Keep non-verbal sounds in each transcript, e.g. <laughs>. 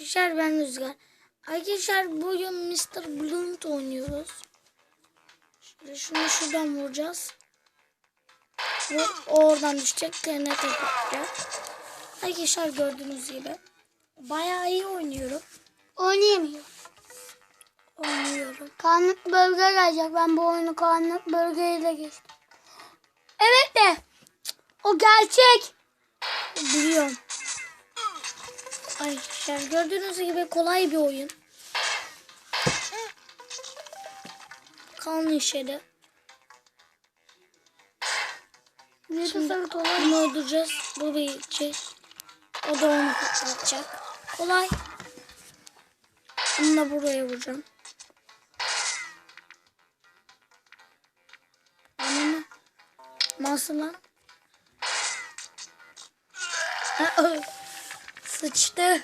Arkadaşlar ben Rüzgar. Arkadaşlar bugün Mr. Blunt oynuyoruz. Şöyle şunu şuradan vuracağız. Bu oradan düşecek. TNT yapacak. Arkadaşlar gördüğünüz gibi. Bayağı iyi oynuyorum. Oynayamıyor. Oynuyorum. Karanlık bölge gelecek. Ben bu oyunu karanlık bölgeyle geçtim. Evet de. O gerçek. Biliyorum. Arkadaşlar gördüğünüz gibi kolay bir oyun. De sarı kolay. Bunu öldüreceğiz. Bu bir içi. O da onu kurtaracak. Kolay. Bunu da buraya vuracağım. Anne. Nasıl lan? Ha. Sıçtı.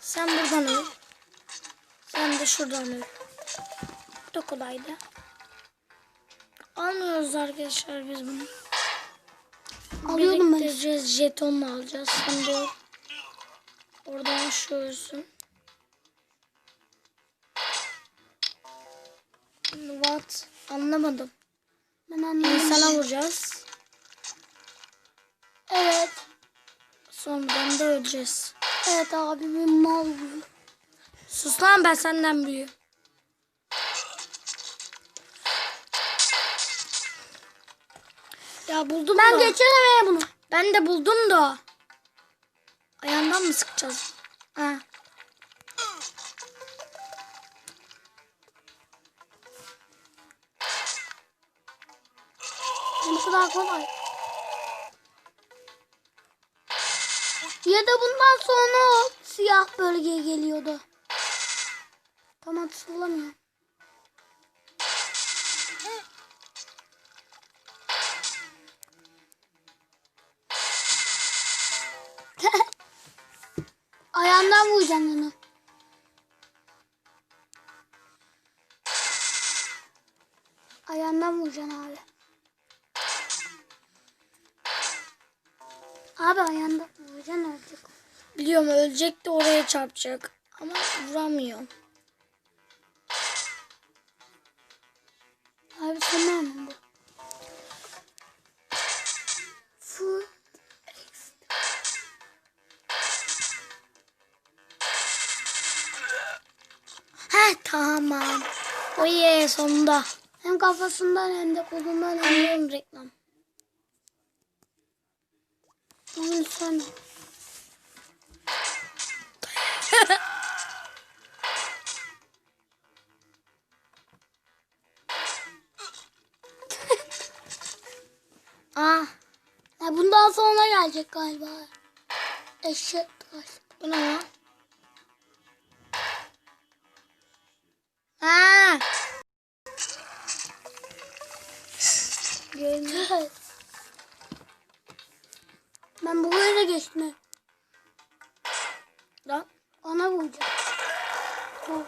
Sen buradan öl. Sen de şuradan öl. Bu da kolaydı. Almıyoruz arkadaşlar biz bunu. Alıyorum ben. Jetonla alacağız. Şimdi o- oradan şu ölsün. What? Anlamadım. Ben anladım. İnsana vuracağız. Evet. Sonradan da öleceğiz. Evet abi bir mal bu. Sus lan ben senden büyüğüm. Ya buldum Ben da. geçerim ya bunu. Ben de buldum da. Ayağından mı sıkacağız? Ha. Bu kadar kolay. Ya da bundan sonra siyah bölgeye geliyordu. Tam hatırlamıyorum. <laughs> Ayağından vuracaksın onu. Ayağından vuracaksın abi. Abi ayağından vuracaksın ölecek. Biliyorum ölecek de oraya çarpacak. Ama vuramıyor. Abi tamam bu. Full Heh tamam. Oye sonunda. hem kafasından hem de kolundan hem de reklam. Onun sonra. <laughs> Ah Ya bundan sonra gelecek galiba. Eşek taş. bu ne lan? Ha. Görünüyor. Ben bu böyle geçtim. Lan. Ona vuracağım. Bu.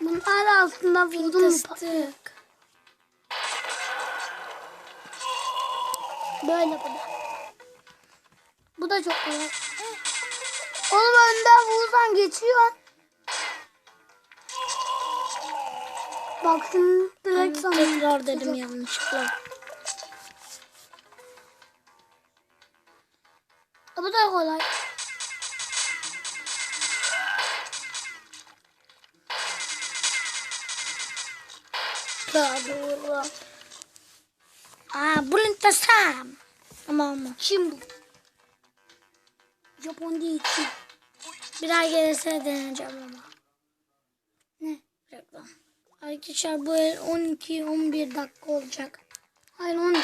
Bunlar altından vurdum? Fıstık. Böyle bu da. Bu da çok kolay. Oğlum önden vursan geçiyor. Bak şimdi direkt sana. Tekrar dedim yanlışlıkla. Bu da kolay. Doğru. Aa bulunta sam. Ama ama. Çin bu. Japon değil Çin. Bir ay gelirse deneyeceğim ama. Ne? Reklam. Arkadaşlar bu el 12-11 dakika olacak. Hayır onu.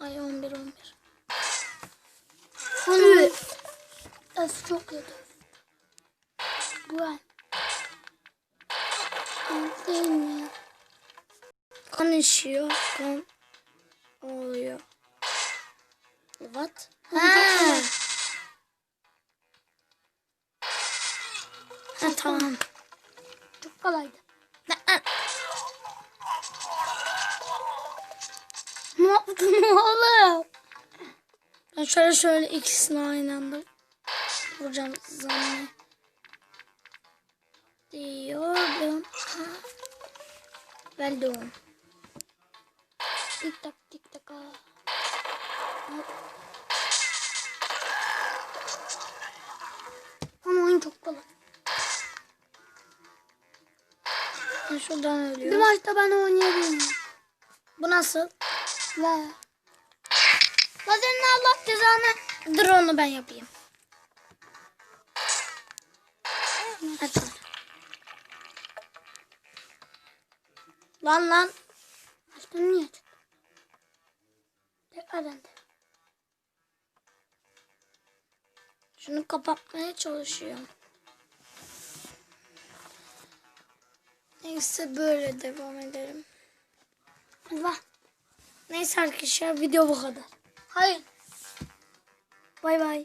Ay 11-11. Onu. Öf çok kötü. Bu el. Değil mi ya? İşiyor. Kan oluyor. What? Ha. Ha. Ha tamam. Çok kolaydı. Ben şöyle şöyle ikisini aynı anda vuracağım zanne. Diyordum. Ha. Verdim. Tik tak tik tak. Ama oyun çok kolay. Ben şuradan Bir ölüyor. maçta ben oynayabilirim. Bu nasıl? Ve. Lazerin Allah cezanı. Dur ben yapayım. Onu. Lan lan. Açtın niye? Tekrardan de. Şunu kapatmaya çalışıyorum. Neyse böyle devam edelim. Allah. Neyse arkadaşlar video bu kadar. Hayır. Bay bay.